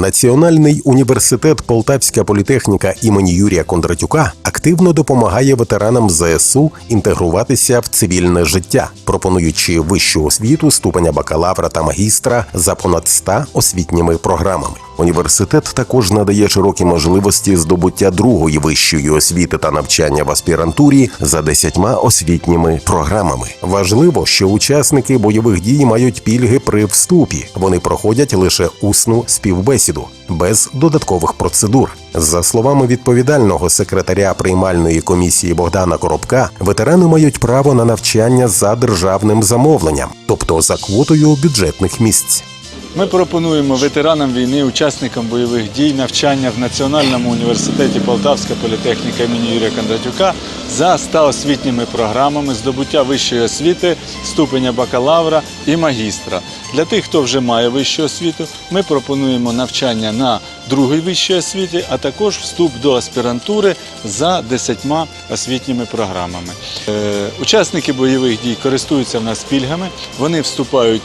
Національний університет Полтавська політехніка імені Юрія Кондратюка активно допомагає ветеранам ЗСУ інтегруватися в цивільне життя, пропонуючи вищу освіту ступеня бакалавра та магістра за понад 100 освітніми програмами. Університет також надає широкі можливості здобуття другої вищої освіти та навчання в аспірантурі за 10 освітніми програмами. Важливо, що учасники бойових дій мають пільги при вступі. Вони проходять лише усну співбесіду без додаткових процедур. За словами відповідального секретаря приймальної комісії Богдана Коробка, ветерани мають право на навчання за державним замовленням, тобто за квотою бюджетних місць. Ми пропонуємо ветеранам війни, учасникам бойових дій навчання в Національному університеті Полтавська політехніка імені Юрія Кондратюка за 100 освітніми програмами здобуття вищої освіти, ступеня бакалавра і магістра. Для тих, хто вже має вищу освіту, ми пропонуємо навчання на другій вищій освіті, а також вступ до аспірантури за 10 освітніми програмами. Е, учасники бойових дій користуються в нас пільгами, вони вступають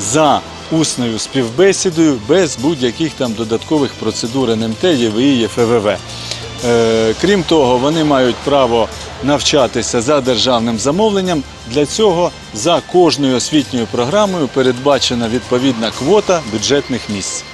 за усною співбесідою без будь-яких там додаткових процедур НМТ, ЄВІ, ЄФВВ. Е, Крім того, вони мають право навчатися за державним замовленням. Для цього за кожною освітньою програмою передбачена відповідна квота бюджетних місць.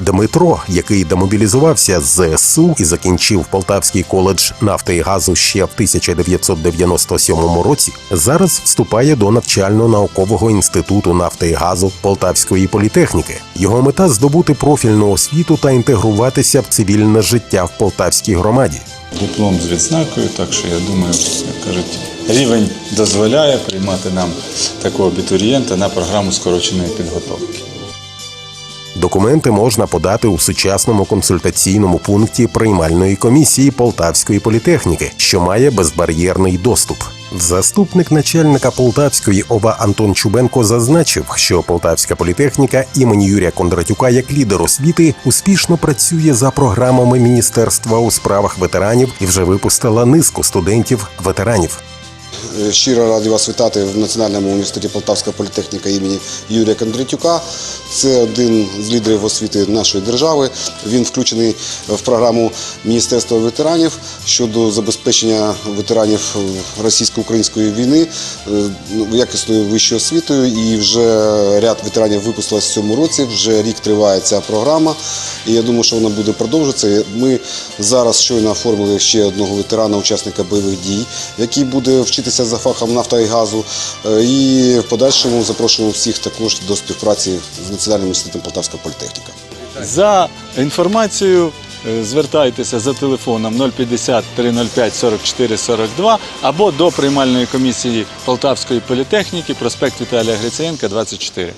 Дмитро, який демобілізувався з ЗСУ і закінчив Полтавський коледж нафти і газу ще в 1997 році, зараз вступає до навчально-наукового інституту нафти і газу Полтавської політехніки. Його мета здобути профільну освіту та інтегруватися в цивільне життя в полтавській громаді. Диплом з відзнакою, так що я думаю, як кажуть, рівень дозволяє приймати нам такого абітурієнта на програму скороченої підготовки. Документи можна подати у сучасному консультаційному пункті приймальної комісії Полтавської політехніки, що має безбар'єрний доступ. Заступник начальника Полтавської ОВА Антон Чубенко зазначив, що Полтавська політехніка імені Юрія Кондратюка як лідер освіти успішно працює за програмами Міністерства у справах ветеранів і вже випустила низку студентів-ветеранів. Е, Щиро радий вас вітати в Національному університеті Полтавська політехніка імені Юрія Кондратюка. Це один з лідерів освіти нашої держави. Він включений в програму Міністерства ветеранів щодо забезпечення ветеранів російсько-української війни е, якісною вищою освітою. І вже ряд ветеранів випустилось в цьому році. Вже рік триває ця програма. І я думаю, що вона буде продовжуватися. Ми зараз щойно оформили ще одного ветерана, учасника бойових дій, який буде вчитися за фахом нафта і газу. Е, І в подальшому запрошуємо всіх також до співпраці з Національним інститутом Полтавська політехніка. За інформацією е, звертайтеся за телефоном 050 305 44 42 або до приймальної комісії Полтавської політехніки, проспект Віталія Грицеєнка 24.